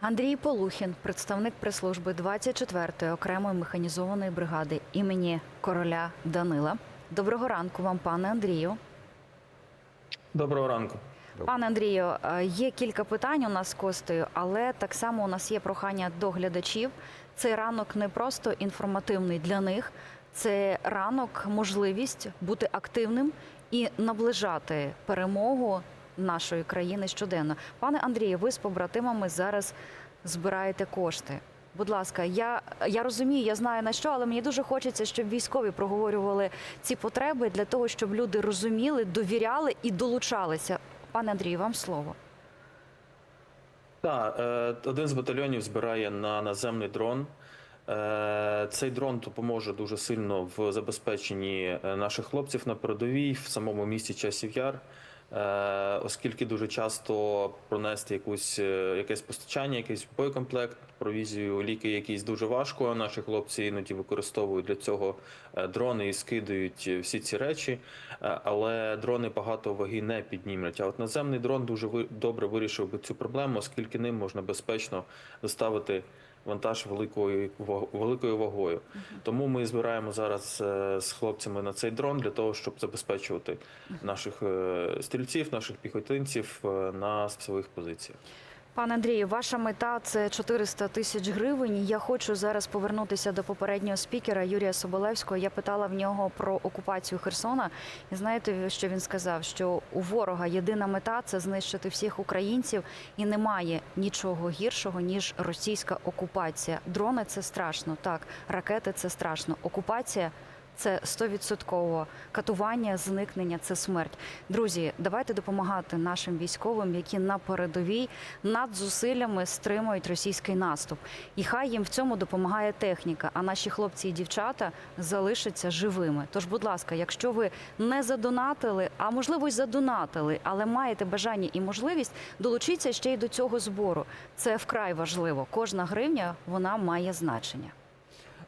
Андрій Полухін, представник прес-служби 24-ї окремої механізованої бригади імені короля Данила. Доброго ранку вам, пане Андрію. Доброго ранку. Пане Андрію, е, є кілька питань у нас з Костею, але так само у нас є прохання до глядачів. Цей ранок не просто інформативний для них, це ранок, можливість бути активним і наближати перемогу нашої країни щоденно. Пане Андрію, ви з побратимами зараз збираєте кошти. Будь ласка, я, я розумію, я знаю на що, але мені дуже хочеться, щоб військові проговорювали ці потреби для того, щоб люди розуміли, довіряли і долучалися. Пане Андрію, вам слово. Так, е, один з батальйонів збирає на наземний дрон. Е, Цей дрон допоможе дуже сильно в забезпеченні е, наших хлопців на передовій в самому місті Часів Яр, оскільки дуже часто пронести якусь е, якесь постачання, якийсь боєкомплект, провізію, ліки якісь дуже важко. Наші хлопці іноді використовують для цього е, дрони і скидують всі ці речі. Е, Але дрони багато ваги не піднімуть. А от наземний дрон дуже добре вирішив би цю проблему, оскільки ним можна безпечно доставити вантаж великою великою вагою. Тому ми збираємо зараз е, з хлопцями на цей дрон для того, щоб забезпечувати наших е, стрільців, наших піхотинців е, на своїх позиціях. Пане Андрію, ваша мета це 400 тисяч гривень. Я хочу зараз повернутися до попереднього спікера Юрія Соболевського. Я питала в нього про окупацію Херсона. І знаєте, що він сказав? Що у ворога єдина мета це знищити всіх українців, і немає нічого гіршого ніж російська окупація. Дрони це страшно, так ракети це страшно. Окупація. Це стовідсотково катування, зникнення це смерть. Друзі, давайте допомагати нашим військовим, які на передовій над зусиллями стримують російський наступ. І хай їм в цьому допомагає техніка. А наші хлопці і дівчата залишаться живими. Тож, будь ласка, якщо ви не задонатили, а можливо й задонатили, але маєте бажання і можливість, долучіться ще й до цього збору. Це вкрай важливо. Кожна гривня вона має значення.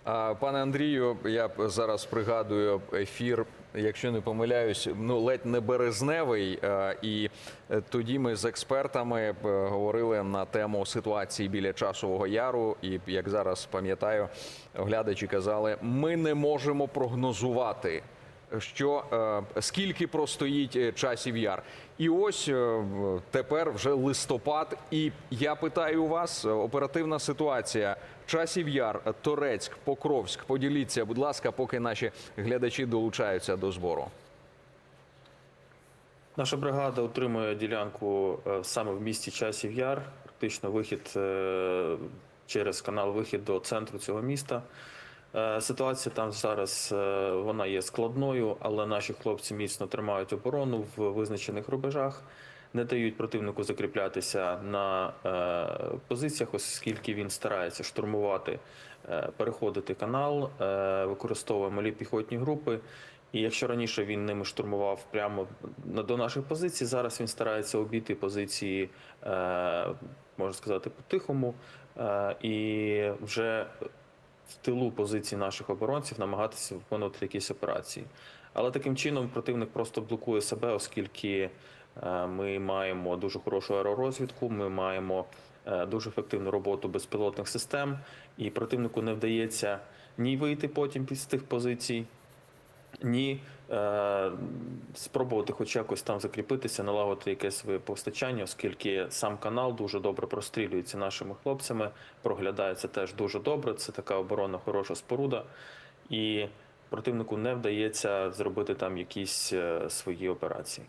Пане Андрію, я зараз пригадую ефір, якщо не помиляюсь, ну ледь не березневий. І е, тоді ми з експертами е, говорили на тему ситуації біля часового яру. І як зараз пам'ятаю, глядачі казали, ми не можемо прогнозувати. Що е, скільки простоїть е, часів яр, і ось е, тепер вже листопад. І я питаю вас оперативна ситуація. Часів Яр, Торецьк, Покровськ. Поділіться, будь ласка, поки наші глядачі долучаються до збору. Наша бригада отримує ділянку саме в місті Часів Яр, практично вихід через канал вихід до центру цього міста. Е, Ситуація там зараз е, вона є складною, але наші хлопці міцно тримають оборону в визначених рубежах, не дають противнику закріплятися на е, позиціях, оскільки він старається штурмувати, переходити канал, використовує малі піхотні групи. І якщо раніше він ними штурмував прямо до наших позицій, зараз він старається обійти позиції, можна сказати, по-тихому, і вже в тилу позицій наших оборонців намагатися виконувати якісь операції. Але таким чином противник просто блокує себе, оскільки е, ми маємо дуже хорошу аеророзвідку, ми маємо е, дуже ефективну роботу безпілотних систем, і противнику не вдається ні вийти потім з тих позицій, ні е, спробувати хоч якось там закріпитися, налагодити якесь своє постачання, оскільки сам канал дуже добре прострілюється нашими хлопцями, проглядається теж дуже добре. Це така оборона, хороша споруда, і противнику не вдається зробити там якісь е, свої операції.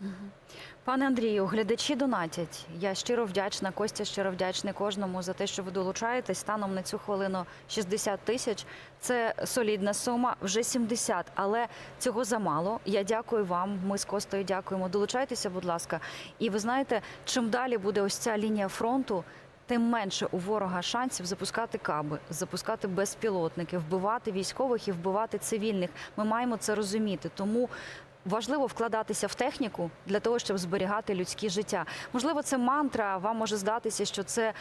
Пане Андрію, глядачі донатять. Я щиро вдячна, Костя щиро вдячний кожному за те, що ви долучаєтесь. Станом на цю хвилину 60 тисяч. Це солідна сума, вже 70, але цього замало. Я дякую вам. Ми з Костою дякуємо. Долучайтеся, будь ласка. І ви знаєте, чим далі буде ось ця лінія фронту. Тим менше у ворога шансів запускати каби, запускати безпілотники, вбивати військових і вбивати цивільних. Ми маємо це розуміти. Тому важливо вкладатися в техніку для того, щоб зберігати людські життя. Можливо, це мантра. Вам може здатися, що це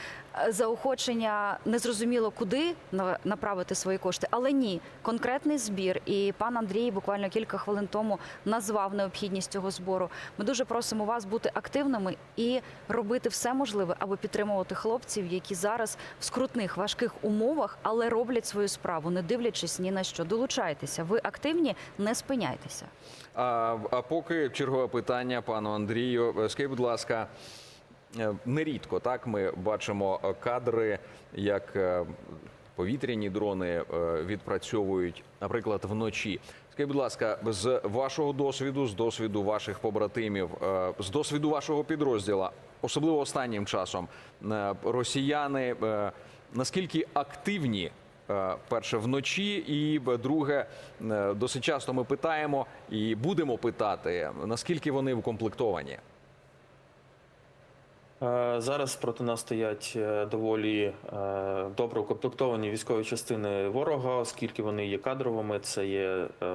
е, заохочення незрозуміло куди на- направити свої кошти, але ні, конкретний збір. І пан Андрій буквально кілька хвилин тому назвав необхідність цього збору. Ми дуже просимо вас бути активними і робити все можливе, аби підтримувати хлопців, які зараз в скрутних важких умовах, але роблять свою справу, не дивлячись ні на що. Долучайтеся. Ви активні, не спиняйтеся. А, а поки чергове питання пану Андрію. Е, Скажіть, будь ласка, е, нерідко так ми бачимо кадри, як е, повітряні дрони відпрацьовують, наприклад, вночі. Скажіть, будь ласка, з вашого досвіду, з досвіду ваших побратимів, з досвіду вашого підрозділу, особливо останнім часом, росіяни наскільки активні Перше вночі, і друге, е, досить часто ми питаємо і будемо питати, наскільки вони укомплектовані. Е, Зараз проти нас стоять е, доволі е, добре укомплектовані військові частини ворога, оскільки вони є кадровими. Це є е,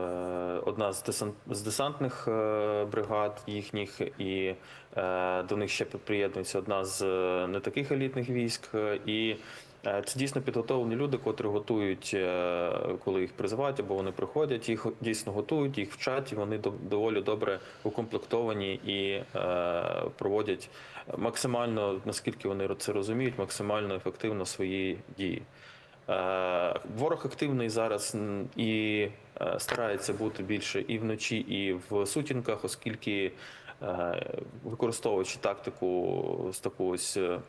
одна з десант десантних е, бригад їхніх, і е, до них ще приєднується одна з е, не таких елітних військ. Е, І е, це дійсно підготовлені люди, котрі готують, е, коли їх призивають, або вони приходять, їх дійсно готують, їх вчать, і вони до- доволі добре укомплектовані і е, проводять максимально, наскільки вони це розуміють, максимально ефективно свої дії. Е, Ворог активний зараз і е, старається бути більше і вночі, і в сутінках, оскільки е, використовуючи тактику з таку ось е,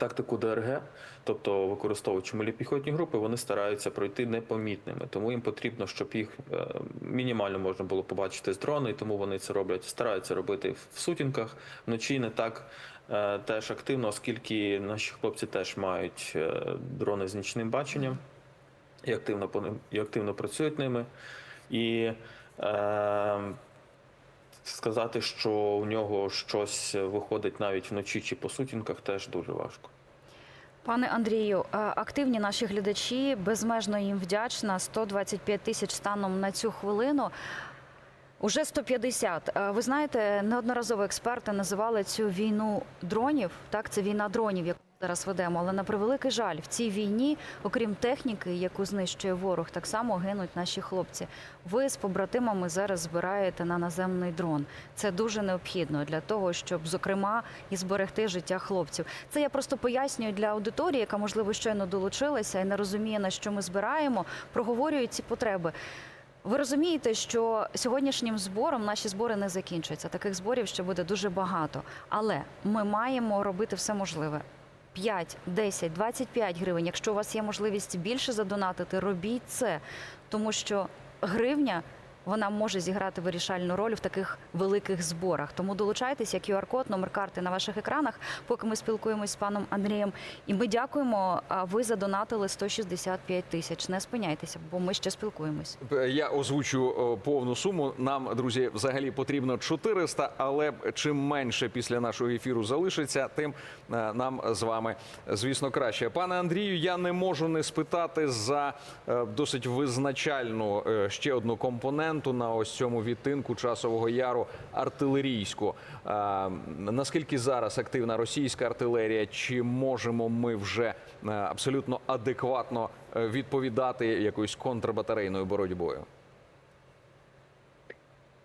тактику ДРГ, тобто використовуючи малі піхотні групи, вони стараються пройти непомітними. Тому їм потрібно, щоб їх е, мінімально можна було побачити з дрона, і тому вони це роблять, стараються робити в сутінках вночі не так. е, Теж активно, оскільки наші хлопці теж мають е, дрони з нічним баченням і активно по ним і активно працюють ними. І е, сказати, що у нього щось виходить навіть вночі чи по сутінках, теж дуже важко. Пане Андрію, е, активні наші глядачі, безмежно їм вдячна. 125 тисяч станом на цю хвилину. Уже 150. Е, Ви знаєте, неодноразово експерти називали цю війну дронів. Так, це війна дронів, зараз ведемо. Але на превеликий жаль, в цій війні, окрім техніки, яку знищує ворог, так само гинуть наші хлопці. Ви з побратимами зараз збираєте на наземний дрон. Це дуже необхідно для того, щоб, зокрема, і зберегти життя хлопців. Це я просто пояснюю для аудиторії, яка можливо щойно долучилася і не розуміє, на що ми збираємо, проговорюю ці потреби. Ви розумієте, що сьогоднішнім збором наші збори не закінчуються. Таких зборів ще буде дуже багато. Але ми маємо робити все можливе. 5, 10, 25 гривень. Якщо у вас є можливість більше задонатити, робіть це, тому що гривня. Вона може зіграти вирішальну роль в таких великих зборах. Тому долучайтеся, QR-код, номер карти на ваших екранах, поки ми спілкуємось з паном Андрієм. І ми дякуємо. А ви задонатили 165 тисяч. Не спиняйтеся, бо ми ще спілкуємось. Я озвучу повну суму. Нам, друзі, взагалі потрібно 400, але чим менше після нашого ефіру залишиться, тим е, нам з вами, звісно, краще. Пане Андрію, я не можу не спитати за е, досить визначальну е, ще одну компоненту на ось цьому відтинку часового яру артилерійську. Наскільки зараз активна російська артилерія? Чи можемо ми вже е, абсолютно адекватно е, відповідати якоюсь контрбатарейною боротьбою?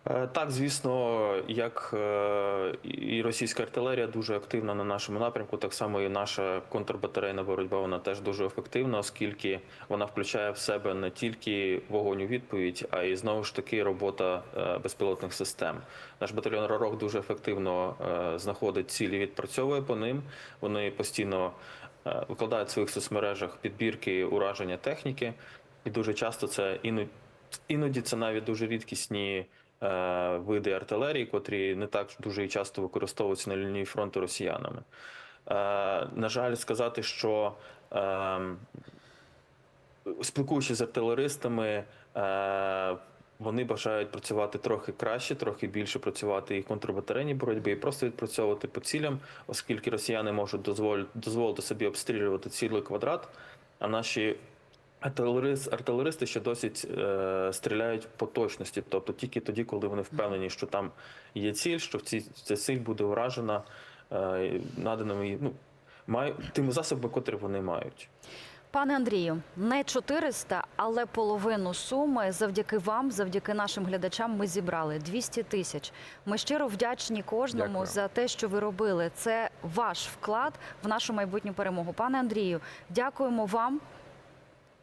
Е, Так, звісно, як е, і російська артилерія дуже активна на нашому напрямку, так само і наша контрбатарейна боротьба вона теж дуже ефективна, оскільки вона включає в себе не тільки вогонь у відповідь, а й знову ж таки робота е, безпілотних систем. Наш батальйон Ророк дуже ефективно знаходить цілі, відпрацьовує по ним. Вони постійно викладають в своїх соцмережах підбірки ураження техніки, і дуже часто це іноді, іноді це навіть дуже рідкісні види артилерії, котрі не так дуже і часто використовуються на лінії фронту росіянами. Е, на жаль, сказати, що е, спілкуючись з артилеристами, е, вони бажають працювати трохи краще, трохи більше працювати і в контрбатарейній боротьбі, і просто відпрацьовувати по цілям, оскільки росіяни можуть дозволити, собі обстрілювати цілий квадрат, а наші артилеристи ще досить е, стріляють по точності, тобто тільки тоді, коли вони впевнені, що там є ціль, що в цій ця ціль буде вражена е, наданими ну, маю, тими засобами, котрі вони мають. Пане Андрію, не 400, але половину суми завдяки вам, завдяки нашим глядачам, ми зібрали 200 тисяч. Ми щиро вдячні кожному Дякую. за те, що ви робили. Це ваш вклад в нашу майбутню перемогу. Пане Андрію, дякуємо вам.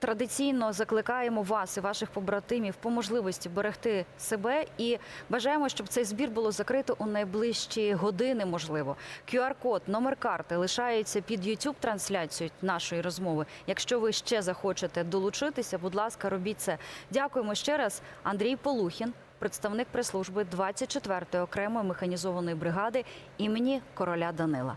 Традиційно закликаємо вас і ваших побратимів по можливості берегти себе і бажаємо, щоб цей збір було закрито у найближчі години. Можливо, QR-код, номер карти лишається під youtube трансляцією нашої розмови. Якщо ви ще захочете долучитися, будь ласка, робіть це. Дякуємо ще раз. Андрій Полухін, представник прес-служби 24-ї окремої механізованої бригади імені короля Данила.